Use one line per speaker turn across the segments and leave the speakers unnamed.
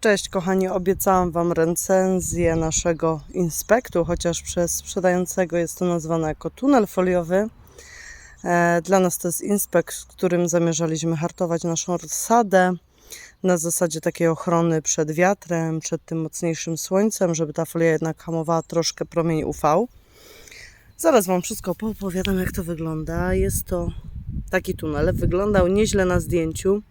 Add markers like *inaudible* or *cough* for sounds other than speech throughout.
Cześć kochani, obiecałam Wam recenzję naszego inspektu, chociaż przez sprzedającego jest to nazwane jako tunel foliowy. E, Dla nas to jest inspekt, w którym zamierzaliśmy hartować naszą rozsadę na zasadzie takiej ochrony przed wiatrem, przed tym mocniejszym słońcem, żeby ta folia jednak hamowała troszkę promień UV. Zaraz Wam wszystko poopowiadam, jak to wygląda. Jest to taki tunel. Wyglądał nieźle na zdjęciu.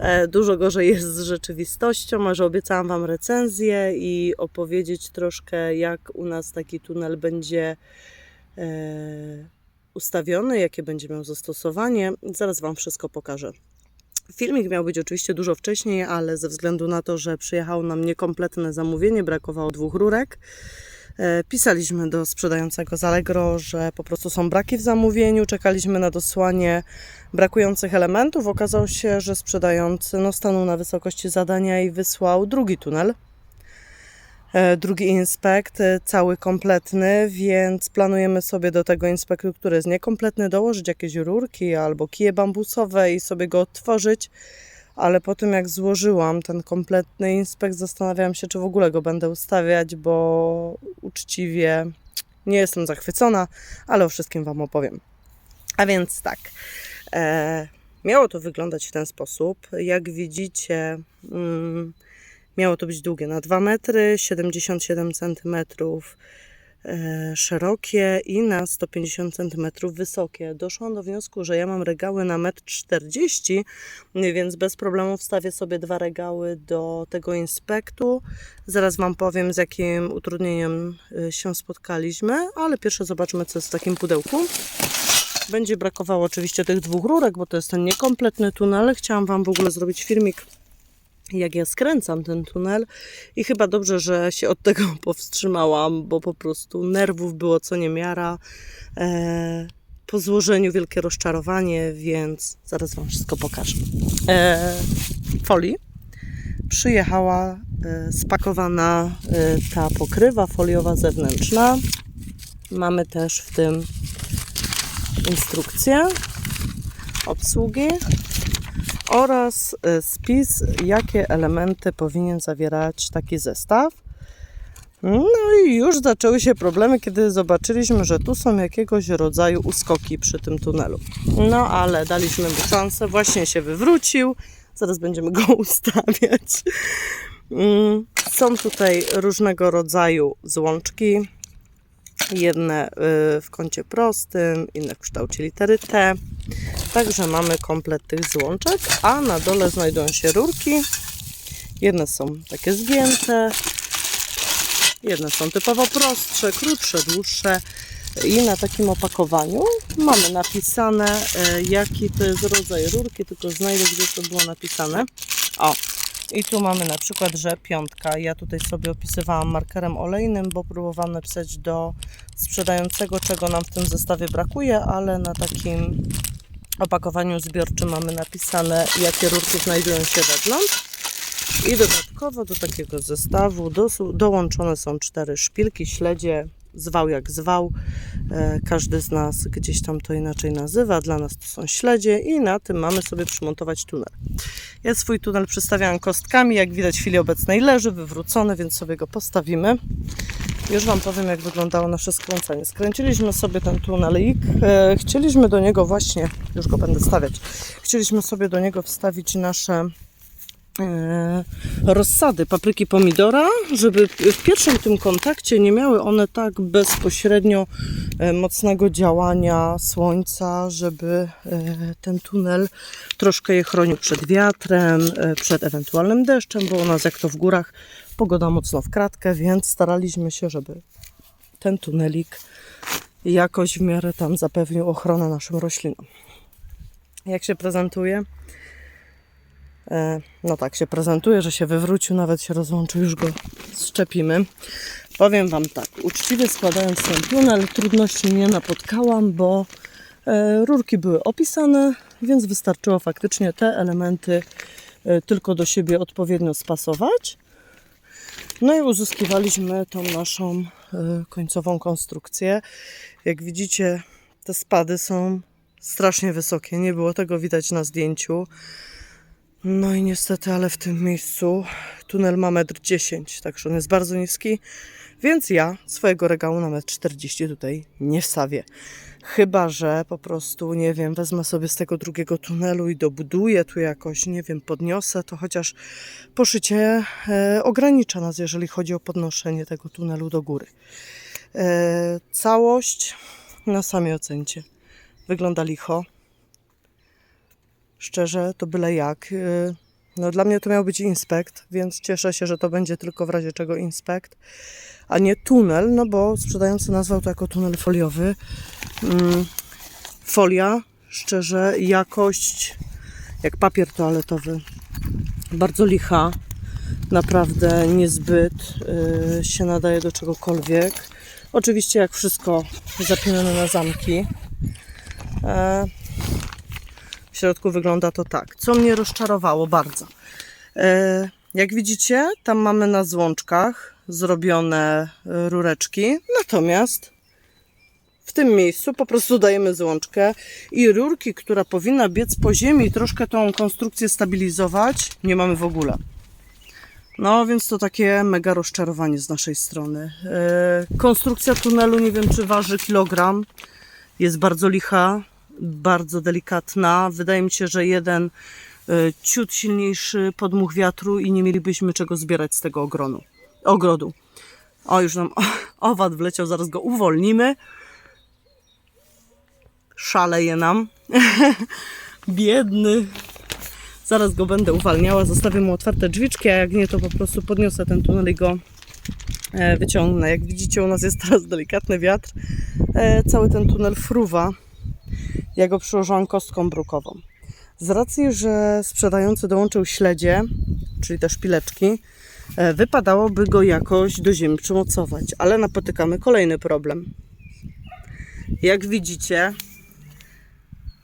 E, Dużo gorzej jest z rzeczywistością. Może obiecałam Wam recenzję i opowiedzieć troszkę, jak u nas taki tunel będzie e, ustawiony, jakie będzie miał zastosowanie. Zaraz Wam wszystko pokażę. Filmik miał być oczywiście dużo wcześniej, ale ze względu na to, że przyjechało nam niekompletne zamówienie, brakowało dwóch rurek. E, Pisaliśmy do sprzedającego z Allegro, że po prostu są braki w zamówieniu. Czekaliśmy na dosłanie brakujących elementów. Okazało się, że sprzedający no, stanął na wysokości zadania i wysłał drugi tunel. E, Drugi inspekt, e, cały kompletny, więc planujemy sobie do tego inspektu, który jest niekompletny, dołożyć jakieś rurki albo kije bambusowe i sobie go odtworzyć. Ale po tym jak złożyłam ten kompletny inspekt, zastanawiałam się, czy w ogóle go będę ustawiać, bo uczciwie nie jestem zachwycona, ale o wszystkim Wam opowiem. A więc tak, e, miało to wyglądać w ten sposób. Jak widzicie, mm, miało to być długie na 2 metry, 77 cm e, szerokie i na 150 cm wysokie. Doszłam do wniosku, że ja mam regały na 1,40 m, więc bez problemu wstawię sobie dwa regały do tego inspektu. Zaraz Wam powiem, z jakim utrudnieniem e, się spotkaliśmy, ale pierwsze zobaczmy, co jest w takim pudełku. Będzie brakowało oczywiście tych dwóch rurek, bo to jest ten niekompletny tunel. Chciałam Wam w ogóle zrobić filmik, jak ja skręcam ten tunel i chyba dobrze, że się od tego *laughs* powstrzymałam, bo po prostu nerwów było co niemiara. E, po złożeniu wielkie rozczarowanie, więc zaraz Wam wszystko pokażę. E, folii przyjechała e, spakowana e, ta pokrywa foliowa zewnętrzna. Mamy też w tym instrukcję obsługi oraz e, spis, jakie elementy powinien zawierać taki zestaw. No i już zaczęły się problemy, kiedy zobaczyliśmy, że tu są jakiegoś rodzaju uskoki przy tym tunelu. No ale daliśmy mu szansę, właśnie się wywrócił. Zaraz będziemy go *laughs* ustawiać. Mm, Są tutaj różnego rodzaju złączki. Jedne y, w kącie prostym, inne w kształcie litery T. Także mamy komplet tych złączek, a na dole znajdują się rurki. Jedne są takie zgięte, jedne są typowo prostsze, krótsze, dłuższe. I na takim opakowaniu mamy napisane, e, jaki to jest rodzaj rurki, tylko znajdę, gdzie to było napisane. O, i tu mamy na przykład, że piątka. Ja tutaj sobie opisywałam markerem olejnym, bo próbowałam napisać do sprzedającego, czego nam w tym zestawie brakuje, ale na takim opakowaniu zbiorczym mamy napisane, jakie rurki znajdują się wewnątrz. I dodatkowo do takiego zestawu dołączone są cztery szpilki, śledzie, zwał jak zwał. E, każdy z nas gdzieś tam to inaczej nazywa. Dla nas to są śledzie i na tym mamy sobie przymontować tunel. Ja swój tunel przystawiałam kostkami, jak widać w chwili obecnej leży wywrócony, więc sobie go postawimy. Już Wam powiem, jak wyglądało nasze skręcenie. Skręciliśmy sobie ten tunelik. E, chcieliśmy do niego właśnie, już go będę stawiać, chcieliśmy sobie do niego wstawić nasze rozsady papryki pomidora, żeby w pierwszym tym kontakcie nie miały one tak bezpośrednio e, mocnego działania słońca, żeby e, ten tunel troszkę je chronił przed wiatrem, e, przed ewentualnym deszczem, bo u nas jak to w górach pogoda mocno w kratkę, więc staraliśmy się, żeby ten tunelik jakoś w miarę tam zapewnił ochronę naszym roślinom. Jak się prezentuje? E, No tak się prezentuje, że się wywrócił, nawet się rozłączył, już go szczepimy. Powiem Wam tak, uczciwie składając ten tunel, trudności nie napotkałam, bo e, rurki były opisane, więc wystarczyło faktycznie te elementy e, tylko do siebie odpowiednio spasować. No i uzyskiwaliśmy tą naszą końcową konstrukcję. Jak widzicie, te spady są strasznie wysokie. Nie było tego widać na zdjęciu. No i niestety, ale w tym miejscu tunel ma 1,10 m, także on jest bardzo niski, więc ja swojego regału na 1,40 m tutaj nie wstawię. Chyba, że po prostu, nie wiem, wezmę sobie z tego drugiego tunelu i dobuduję tu jakoś, nie wiem, podniosę, to chociaż poszycie e, ogranicza nas, jeżeli chodzi o podnoszenie tego tunelu do góry. E, całość na sami ocencie. Wygląda licho. Szczerze, to byle jak. E, No, dla mnie to miał być inspekt, więc cieszę się, że to będzie tylko w razie czego inspekt, a nie tunel, no bo sprzedający nazwał to jako tunel foliowy. Mm, folia, szczerze, jakość jak papier toaletowy. Bardzo licha, naprawdę niezbyt y, się nadaje do czegokolwiek. Oczywiście, jak wszystko, zapinane na zamki. Środku wygląda to tak. Co mnie rozczarowało bardzo. E, jak widzicie, tam mamy na złączkach zrobione e, rureczki, natomiast w tym miejscu po prostu dajemy złączkę i rurki, która powinna biec po ziemi i troszkę tą konstrukcję stabilizować, nie mamy w ogóle. No, więc to takie mega rozczarowanie z naszej strony. E, konstrukcja tunelu, nie wiem czy waży kilogram, jest bardzo licha, bardzo delikatna. Wydaje mi się, że jeden e, ciut silniejszy podmuch wiatru i nie mielibyśmy czego zbierać z tego ogrodu. O, już nam *laughs* owad wleciał, zaraz go uwolnimy. Szaleje nam. *laughs* Biedny. Zaraz go będę uwalniała, zostawię mu otwarte drzwiczki, a jak nie, to po prostu podniosę ten tunel i go e, wyciągnę. Jak widzicie, u nas jest teraz delikatny wiatr. E, cały ten tunel fruwa. Ja go przyłożyłam kostką brukową. Z racji, że sprzedający dołączył śledzie, czyli te szpileczki, e, wypadałoby go jakoś do ziemi przymocować, ale napotykamy kolejny problem. Jak widzicie,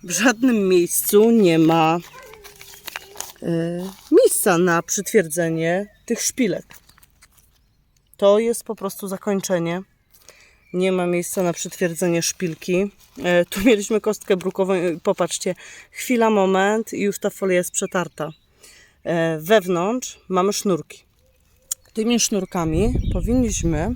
w żadnym miejscu nie ma e, miejsca na przytwierdzenie tych szpilek. To jest po prostu zakończenie. Nie ma miejsca na przytwierdzenie szpilki. E, tu mieliśmy kostkę brukową. e, Popatrzcie, chwila, moment i już ta folia jest przetarta. E, wewnątrz mamy sznurki. Tymi sznurkami powinniśmy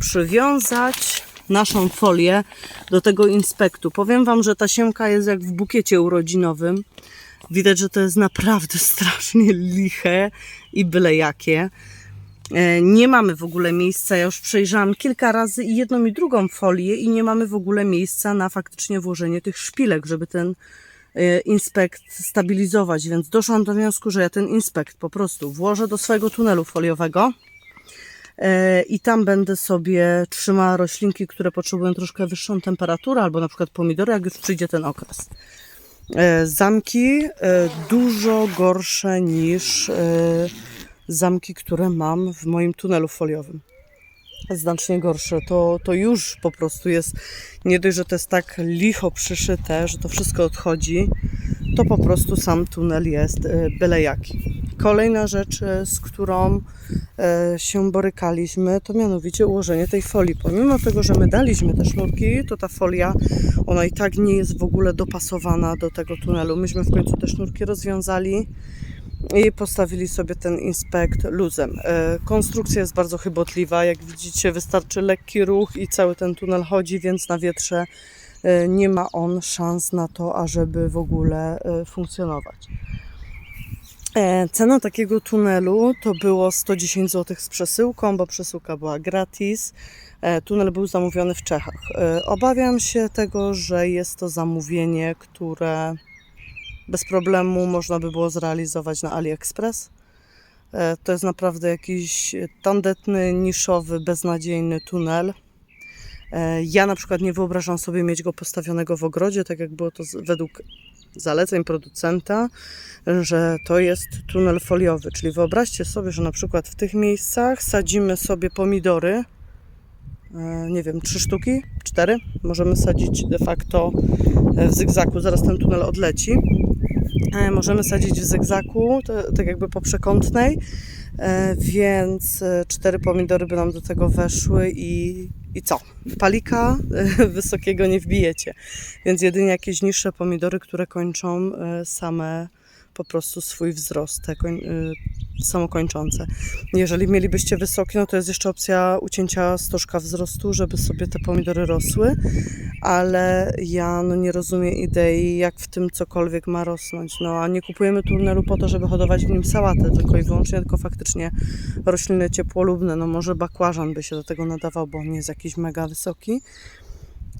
przywiązać naszą folię do tego inspektu. Powiem Wam, że ta siemka jest jak w bukiecie urodzinowym. Widać, że to jest naprawdę *laughs* strasznie liche i byle jakie. E, Nie mamy w ogóle miejsca, ja już przejrzałam kilka razy i jedną i drugą folię i nie mamy w ogóle miejsca na faktycznie włożenie tych szpilek, żeby ten e, inspekt stabilizować, więc doszłam do wniosku, że ja ten inspekt po prostu włożę do swojego tunelu foliowego e, i tam będę sobie trzymała roślinki, które potrzebują troszkę wyższą temperaturę, albo na przykład pomidory, jak już przyjdzie ten okres. Zamki dużo gorsze niż zamki, które mam w moim tunelu foliowym. Znacznie gorsze. To, to już po prostu jest, nie dość, że to jest tak licho przyszyte, że to wszystko odchodzi, to po prostu sam tunel jest e, byle jaki. Kolejna rzecz, e, z którą e, się borykaliśmy, to mianowicie ułożenie tej folii. Pomimo tego, że my daliśmy te sznurki, to ta folia, ona i tak nie jest w ogóle dopasowana do tego tunelu. Myśmy w końcu te sznurki rozwiązali i postawili sobie ten inspekt luzem. E, Konstrukcja jest bardzo chybotliwa. Jak widzicie, wystarczy lekki ruch i cały ten tunel chodzi, więc na wietrze e, nie ma on szans na to, ażeby w ogóle e, funkcjonować. Cena takiego tunelu to było 110 zł z przesyłką, bo przesyłka była gratis. Tunel był zamówiony w Czechach. Obawiam się tego, że jest to zamówienie, które bez problemu można by było zrealizować na AliExpress. E, To jest naprawdę jakiś tandetny, niszowy, beznadziejny tunel. E, Ja na przykład nie wyobrażam sobie mieć go postawionego w ogrodzie, tak jak było to według zaleceń producenta, że to jest tunel foliowy. Czyli wyobraźcie sobie, że na przykład w tych miejscach sadzimy sobie pomidory, e, nie wiem, trzy sztuki, cztery. Możemy sadzić de facto w zygzaku, zaraz ten tunel odleci. E, Możemy sadzić w zygzaku, tak jakby po przekątnej, e, więc e, cztery pomidory by nam do tego weszły i, i co? Palika *laughs* wysokiego nie wbijecie, więc jedynie jakieś niższe pomidory, które kończą same po prostu swój wzrost, te samokończące. Jeżeli mielibyście wysokie, no to jest jeszcze opcja ucięcia stożka wzrostu, żeby sobie te pomidory rosły, ale ja no nie rozumiem idei, jak w tym cokolwiek ma rosnąć. No a nie kupujemy tunelu po to, żeby hodować w nim sałatę, tylko i wyłącznie, tylko faktycznie rośliny ciepłolubne. No może bakłażan by się do tego nadawał, bo on jest jakiś mega wysoki.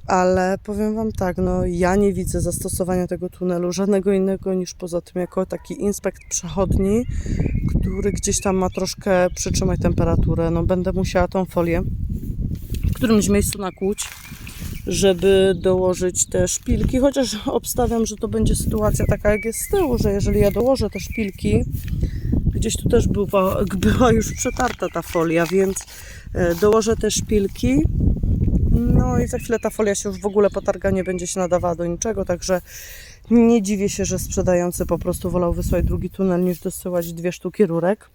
Ale powiem Wam tak, no ja nie widzę zastosowania tego tunelu żadnego innego niż poza tym jako taki inspekt przechodni, który gdzieś tam ma troszkę przytrzymać temperaturę. No będę musiała tą folię w którymś miejscu nakłuć, żeby dołożyć te szpilki, chociaż obstawiam, że to będzie sytuacja taka jak jest z tyłu, że jeżeli ja dołożę te szpilki, gdzieś tu też była, była już przetarta ta folia, więc e, dołożę te szpilki, no i za chwilę ta folia się już w ogóle potarga, nie będzie się nadawała do niczego, także nie dziwię się, że sprzedający po prostu wolał wysłać drugi tunel niż dosyłać dwie sztuki rurek.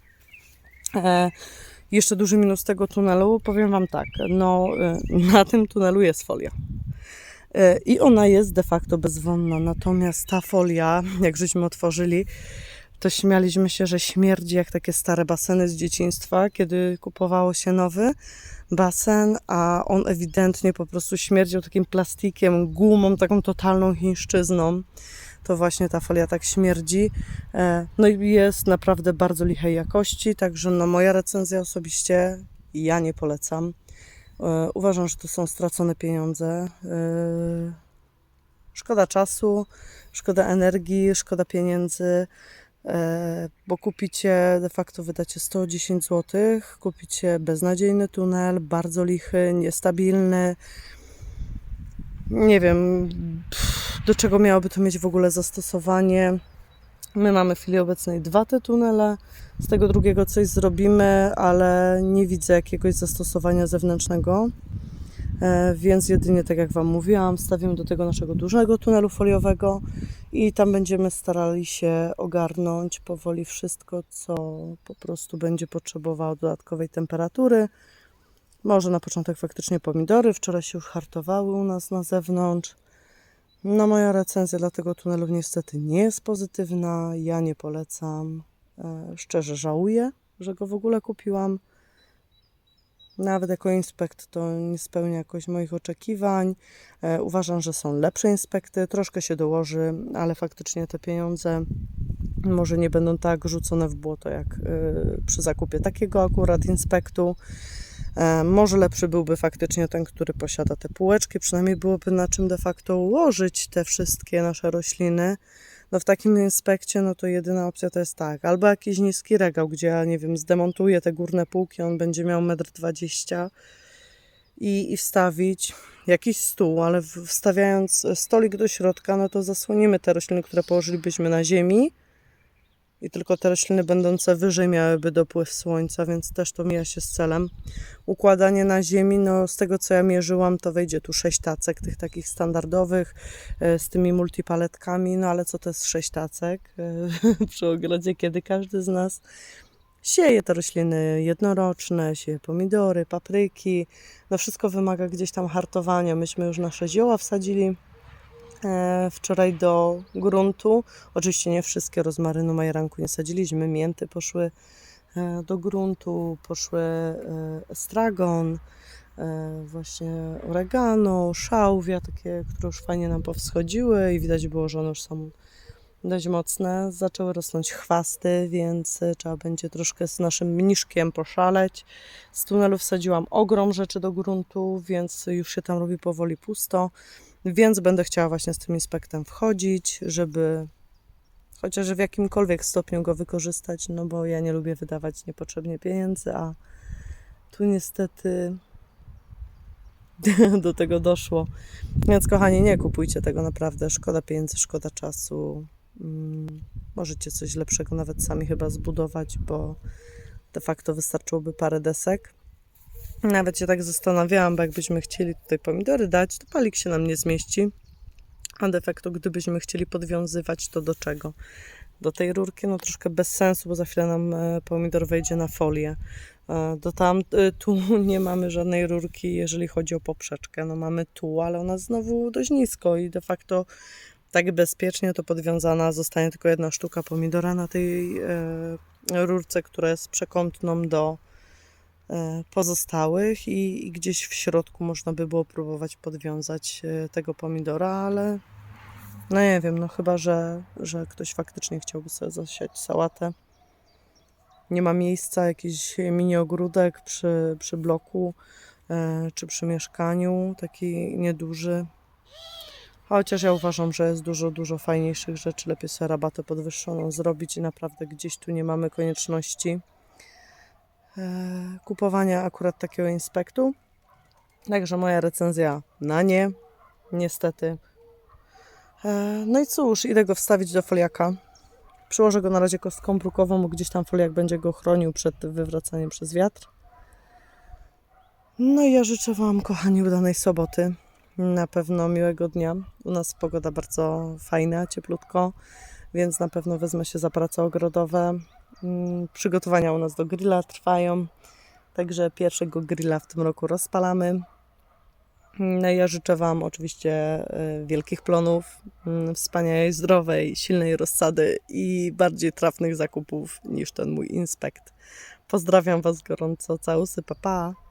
E, jeszcze duży minus tego tunelu, powiem Wam tak, no e, na tym tunelu jest folia. E, I ona jest de facto bezwonna, natomiast ta folia, jak żeśmy otworzyli, to śmialiśmy się, że śmierdzi jak takie stare baseny z dzieciństwa, kiedy kupowało się nowy basen, a on ewidentnie po prostu śmierdział takim plastikiem, gumą, taką totalną chińszczyzną. To właśnie ta folia tak śmierdzi. E, No i jest naprawdę bardzo lichej jakości, także no moja recenzja osobiście ja nie polecam. E, Uważam, że to są stracone pieniądze. E, Szkoda czasu, szkoda energii, szkoda pieniędzy. E, bo kupicie, de facto wydacie 110 zł, kupicie beznadziejny tunel, bardzo lichy, niestabilny. Nie wiem, do czego miałoby to mieć w ogóle zastosowanie. My mamy w chwili obecnej dwa te tunele, z tego drugiego coś zrobimy, ale nie widzę jakiegoś zastosowania zewnętrznego. E, Więc jedynie tak jak Wam mówiłam, stawimy do tego naszego dużego tunelu foliowego i tam będziemy starali się ogarnąć powoli wszystko, co po prostu będzie potrzebowało dodatkowej temperatury. Może na początek faktycznie pomidory, wczoraj się już hartowały u nas na zewnątrz. No moja recenzja dla tego tunelu niestety nie jest pozytywna, ja nie polecam. E, Szczerze żałuję, że go w ogóle kupiłam. Nawet jako inspekt to nie spełnia jakoś moich oczekiwań. E, uważam, że są lepsze inspekty, troszkę się dołoży, ale faktycznie te pieniądze może nie będą tak rzucone w błoto jak e, przy zakupie takiego akurat inspektu. E, może lepszy byłby faktycznie ten, który posiada te półeczki, przynajmniej byłoby na czym de facto ułożyć te wszystkie nasze rośliny. No w takim inspekcie, no to jedyna opcja to jest tak, albo jakiś niski regał, gdzie ja nie wiem, zdemontuję te górne półki, on będzie miał 1,20 m i, i wstawić jakiś stół, ale wstawiając stolik do środka, no to zasłonimy te rośliny, które położylibyśmy na ziemi i tylko te rośliny będące wyżej miałyby dopływ słońca, więc też to mija się z celem. Układanie na ziemi, no z tego co ja mierzyłam, to wejdzie tu sześć tacek, tych takich standardowych, e, z tymi multipaletkami, no ale co to jest sześć tacek e, *laughs* przy ogrodzie, kiedy każdy z nas sieje te rośliny jednoroczne, sieje pomidory, papryki, no wszystko wymaga gdzieś tam hartowania. Myśmy już nasze zioła wsadzili wczoraj do gruntu. Oczywiście nie wszystkie rozmarynu majeranku nie sadziliśmy, mięty poszły e, do gruntu, poszły e, estragon, e, właśnie oregano, szałwia, takie, które już fajnie nam powschodziły i widać było, że one już są dość mocne. Zaczęły rosnąć chwasty, więc e, trzeba będzie troszkę z naszym mniszkiem poszaleć. Z tunelu wsadziłam ogrom rzeczy do gruntu, więc już się tam robi powoli pusto. Więc będę chciała właśnie z tym inspektem wchodzić, żeby chociaż w jakimkolwiek stopniu go wykorzystać, no bo ja nie lubię wydawać niepotrzebnie pieniędzy, a tu niestety *laughs* do tego doszło. Więc kochani, nie kupujcie tego naprawdę. Szkoda pieniędzy, szkoda czasu. Mm, Możecie coś lepszego nawet sami chyba zbudować, bo de facto wystarczyłoby parę desek. Nawet się tak zastanawiałam, bo jakbyśmy chcieli tutaj pomidory dać, to palik się nam nie zmieści. A de facto, gdybyśmy chcieli podwiązywać, to do czego? Do tej rurki, no troszkę bez sensu, bo za chwilę nam e, pomidor wejdzie na folię. E, Do tam, e, tu *laughs* nie mamy żadnej rurki, jeżeli chodzi o poprzeczkę. No mamy tu, ale ona znowu dość nisko i de facto tak bezpiecznie, to podwiązana zostanie tylko jedna sztuka pomidora na tej rurce, która jest przekątną do pozostałych i, i gdzieś w środku można by było próbować podwiązać e, tego pomidora, ale no nie wiem, no chyba, że, że ktoś faktycznie chciałby sobie zasiać sałatę. Nie ma miejsca, jakiś mini ogródek przy, przy bloku e, czy przy mieszkaniu, taki nieduży. Chociaż ja uważam, że jest dużo, dużo fajniejszych rzeczy. Lepiej sobie rabatę podwyższoną zrobić i naprawdę gdzieś tu nie mamy konieczności e, kupowania akurat takiego inspektu. Także moja recenzja na nie, niestety. E, no i cóż, idę go wstawić do foliaka. Przyłożę go na razie kostką brukową, bo gdzieś tam foliak będzie go chronił przed wywracaniem przez wiatr. No i ja życzę Wam, kochani, udanej soboty. Na pewno miłego dnia. U nas pogoda bardzo fajna, cieplutko, więc na pewno wezmę się za prace ogrodowe. Mm, Przygotowania u nas do grilla trwają, także pierwszego grilla w tym roku rozpalamy. No i ja życzę Wam oczywiście y, wielkich plonów, mm, wspaniałej, zdrowej, silnej rozsady i bardziej trafnych zakupów niż ten mój inspekt. Pozdrawiam Was gorąco, całusy, pa pa!